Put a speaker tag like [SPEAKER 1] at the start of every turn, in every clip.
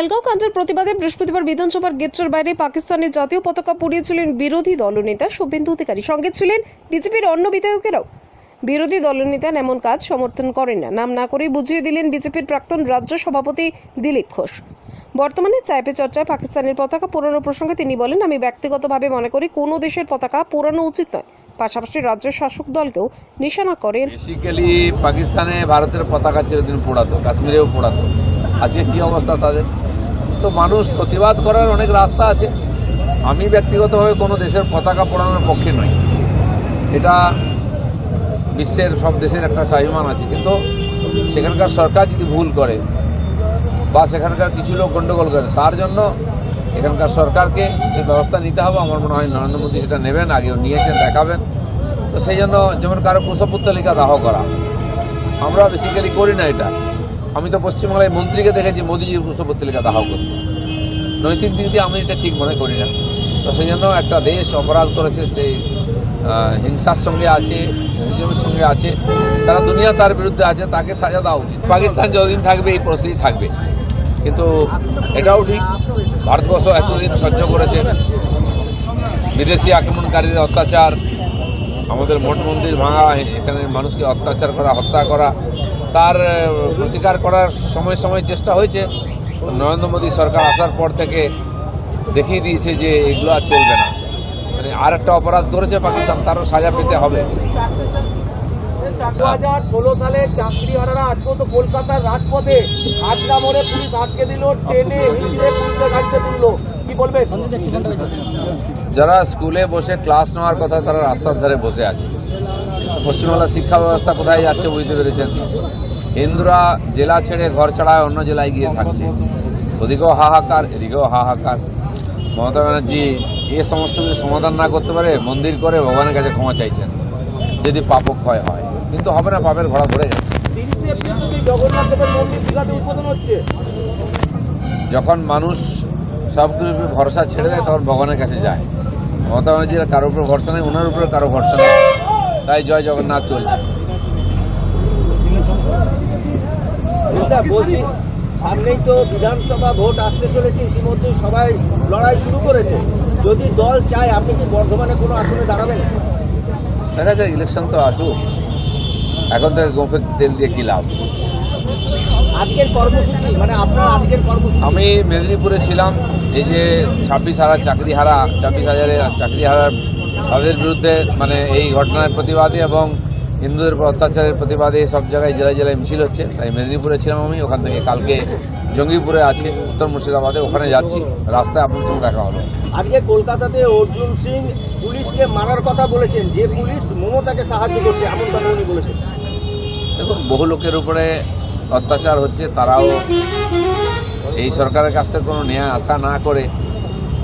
[SPEAKER 1] পেহেলগাঁও কাণ্ডের প্রতিবাদে বৃহস্পতিবার বিধানসভার গেটের বাইরে পাকিস্তানের জাতীয় পতাকা পুড়িয়েছিলেন বিরোধী দলনেতা শুভেন্দু অধিকারী। সঙ্গে ছিলেন বিজেপির অন্য বিধায়কেরাও। বিরোধী দলনেতা এমন কাজ সমর্থন করেন না। নাম না করেই বুঝিয়ে দিলেন বিজেপির প্রাক্তন রাজ্য সভাপতি দিলীপ ঘোষ। বর্তমানে চাইপে চর্চায় পাকিস্তানের পতাকা পোড়ানো প্রসঙ্গে তিনি বলেন, আমি ব্যক্তিগতভাবে মনে করি কোনো দেশের পতাকা পোড়ানো উচিত নয়। পাশাপাশি রাজ্য শাসক দলকেও নিশানা করেন।
[SPEAKER 2] বেসিক্যালি পাকিস্তানে ভারতের পতাকা চিরদিন পোড়াতো কাশ্মীরেও পোড়াতো আজকে কি অবস্থা তাদের? তো মানুষ প্রতিবাদ করার অনেক রাস্তা আছে। আমি ব্যক্তিগতভাবে কোনো দেশের পতাকা পোড়ানোর পক্ষে নই। এটা বিশ্বের সব দেশের একটা স্বাভিমান আছে। কিন্তু সেখানকার সরকার যদি ভুল করে বা সেখানকার কিছু লোক গণ্ডগোল করে, তার জন্য এখানকার সরকারকে সে ব্যবস্থা নিতে হবে। আমার মনে হয় নরেন্দ্র মোদী সেটা নেবেন, আগেও নিয়েছেন, দেখাবেন। তো সেই জন্য যেমন কারও কুশপুত্তলিকা দাহ করা, আমরা বেসিক্যালি করি না এটা। আমি তো পশ্চিমবাংলায় মন্ত্রীকে দেখেছি, মোদীজির কুশপুত্তলিকা দাহ করতে। নৈতিক দিক দিয়ে আমি এটা ঠিক মনে করি না। তো সেই জন্য একটা দেশ অপরাধ করেছে, সেই হিংসার সঙ্গে আছে, টেরোরিজমের সঙ্গে আছে, সারা দুনিয়া তার বিরুদ্ধে আছে, তাকে সাজা দেওয়া উচিত। পাকিস্তান যতদিন থাকবে, এই পরিস্থিতি থাকবে। কিন্তু এটাও ঠিক, ভারতবর্ষ এতদিন সহ্য করেছে। বিদেশি আক্রমণকারীদের অত্যাচার আমাদের মঠ মন্দির ভাঙা, এখানে মানুষকে অত্যাচার করা, হত্যা করা, তার প্রতিকার করার সময় সময় চেষ্টা হয়েছে। নরেন্দ্র মোদী সরকার আসার পর থেকে দেখিয়ে দিয়েছে যে এগুলো আর চলবে না। মানে আর একটা অপরাধ করেছে পাকিস্তান, তারও সাজা পেতে হবে।
[SPEAKER 3] কলকাতার রাজপথে
[SPEAKER 2] যারা স্কুলে বসে ক্লাস নেওয়ার কথা তারা রাস্তার ধারে বসে আছে। পশ্চিমবাংলার শিক্ষা ব্যবস্থা কোথায় যাচ্ছে বুঝতে পেরেছেন? হিন্দুরা জেলা ছেড়ে ঘর ছাড়ায় অন্য জেলায় গিয়ে থাকছে। ওদিকেও হাহাকার, এদিকেও হাহাকার। মমতা ব্যানার্জি এ সমস্ত কিছু সমাধান না করতে পারে, মন্দির করে ভগবানের কাছে ক্ষমা চাইছেন। যদি পাপক ক্ষয় হয়। কিন্তু হবে না পাপের ঘোড়া ধরে গেছে। যখন মানুষ সব কিছু ভরসা ছেড়ে দেয় তখন ভগবানের কাছে যায়। মমতা ব্যানার্জির কারোর উপর ভরসা নেই ওনার উপরে কারও ভরসা নেই। তাই জয় জগন্নাথ চলছে।
[SPEAKER 3] বলছি সামনেই তো বিধানসভা ভোট আসতে চলেছে ইতিমধ্যে সবাই লড়াই শুরু করেছে। যদি দল চায় আপনি কি বর্ধমানে কোনো আসনে দাঁড়াবেন?
[SPEAKER 2] দেখা যায় ইলেকশন তো আসুক। এখন থেকে গোপে তেল দিয়ে কী লাভ?
[SPEAKER 3] আজকের কর্মসূচি মানে আপনার আজকের কর্মসূচি?
[SPEAKER 2] আমি মেদিনীপুরে ছিলাম এই যে ছাব্বিশ হাজার চাকরি হারা ছাব্বিশ হাজারের চাকরি হারার তাদের বিরুদ্ধে মানে এই ঘটনার প্রতিবাদে এবং হিন্দুদের উপর অত্যাচারের প্রতিবাদে সব জায়গায় জেলায় জেলায় মিছিল হচ্ছে তাই মেদিনীপুরে ছিলাম আমি ওখান থেকে কালকে জঙ্গিপুরে আছে উত্তর মুর্শিদাবাদে ওখানে যাচ্ছি রাস্তায় আপনার সঙ্গে দেখা হবে।
[SPEAKER 3] আজকে কলকাতাতে অর্জুন সিং পুলিশকে মারার কথা বলেছেন যে পুলিশ মমতাকে সাহায্য করছে এমন কথা উনি বলেছেন।
[SPEAKER 2] দেখুন, বহু লোকের উপরে অত্যাচার হচ্ছে, তারাও এই সরকারের কাছ থেকে কোনো ন্যায় আশা না করে।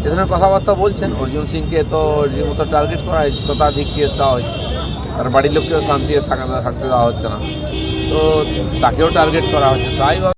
[SPEAKER 2] এ ধরনের কথাবার্তা বলছেন, অর্জুন সিংকে তো রীতিমতো টার্গেট করা হয়েছে, শতাধিক কেস দেওয়া হয়েছে। তার বাড়ির লোককেও শান্তিতে থাকা থাকতে দেওয়া হচ্ছে না। তো তাকেও টার্গেট করা হচ্ছে। স্বাভাবিক